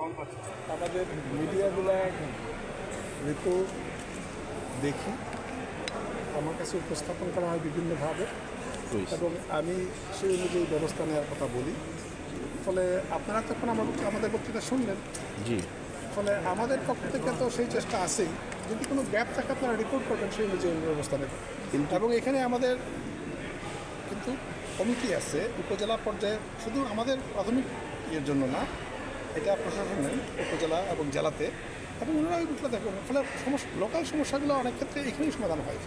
আমাদের মিডিয়াগুলো রিপোর্ট দেখি আমার কাছে উপস্থাপন করা হয় বিভিন্নভাবে। এবং আমি সেই অনুযায়ী ব্যবস্থা নেওয়ার কথা বলি। ফলে আপনারা তখন আমার আমাদের বক্তৃতা শুনলেন। জি। ফলে আমাদের পক্ষ থেকে তো সেই চেষ্টা আছেই। যদি কোনো গ্যাপ থাকে আপনারা রিপোর্ট করবেন সেই অনুযায়ী ব্যবস্থা নেবেন এবং এখানে আমাদের কিন্তু কমিটি আছে উপজেলা পর্যায়ে। শুধু আমাদের প্রাথমিক ইয়ের জন্য না এটা প্রশাসনের উপজেলা এবং জেলাতে এবং ওনারা ওই বিষয়টা দেখবেন ফলে সমস্যা লোকাল সমস্যাগুলো অনেক ক্ষেত্রে এখানেই সমাধান হয়ে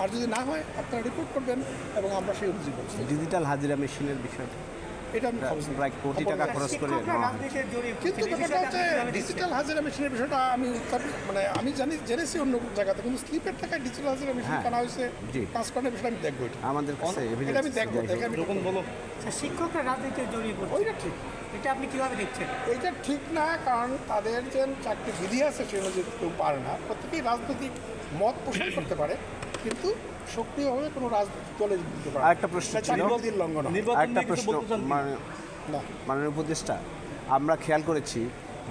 আর যদি না হয়, আপনারা রিপোর্ট করবেন এবং আমরা সেই অনুযায়ী ডিজিটাল হাজিরা মেশিনের বিষয় এটা আমি প্রায় কোটি টাকা খরচ করে নেওয়া। কিন্তু ব্যাপারটা হচ্ছে ডিজিটাল হাজিরা মেশিনের বিষয়টা আমি মানে আমি জানি জেনেছি অন্য জায়গাতে কিন্তু স্লিপের টাকায় ডিজিটাল হাজিরা মেশিন হ্যাঁ, কেনা হয়েছে। কাজ করার বিষয়টা আমি দেখব এটা। আমাদের কাছে এটা আমি evidence দেখব যাই দেখে আমি আচ্ছা, শিক্ষকরা রাজনীতিতে জড়িয়ে পড়ছে। ওইটা ঠিক। এটা আপনি কীভাবে দেখছেন? এইটা ঠিক না কারণ তাদের যে চাকরি বিধি আছে সেই অনুযায়ী কেউ পারে না প্রত্যেকেই রাজনৈতিক মত পোষণ করতে পারে। কিন্তু সক্রিয়ভাবে কোনো দলে দিতে পারে। আরেকটা প্রশ্ন ছিল। লঙ্ঘন। একটা প্রশ্ন মানে মাননীয় উপদেষ্টা আমরা খেয়াল করেছি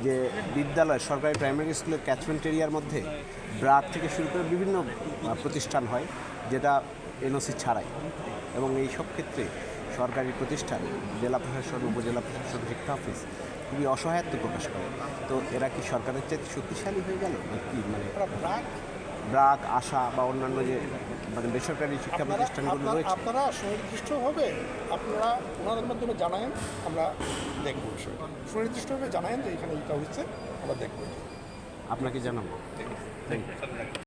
যে বিদ্যালয় সরকারি প্রাইমারি স্কুলের ক্যাচমেন্ট এরিয়ার মধ্যে ব্রাক থেকে শুরু করে বিভিন্ন প্রতিষ্ঠান হয় যেটা এনওসি ছাড়াই এবং এই সব ক্ষেত্রে সরকারি প্রতিষ্ঠান জেলা প্রশাসন উপজেলা প্রশাসন শিক্ষা অফিস খুবই অসহায়ত্ব প্রকাশ করে তো এরা কি সরকারের চেয়ে শক্তিশালী হয়ে গেল নাকি মানে ব্রাক আশা বা অন্যান্য যে মানে বেসরকারি শিক্ষা প্রতিষ্ঠানগুলো আপনারা- রয়েছে। আপনারা সুনির্দিষ্টভাবে আপনারা ওনাদের মাধ্যমে জানায়েন আমরা দেখব সুনির্দিষ্ট সুনির্দিষ্টভাবে জানায়েন যে এখানে এটা হচ্ছে আমরা দেখব। আপনাকে জানাব। Thank you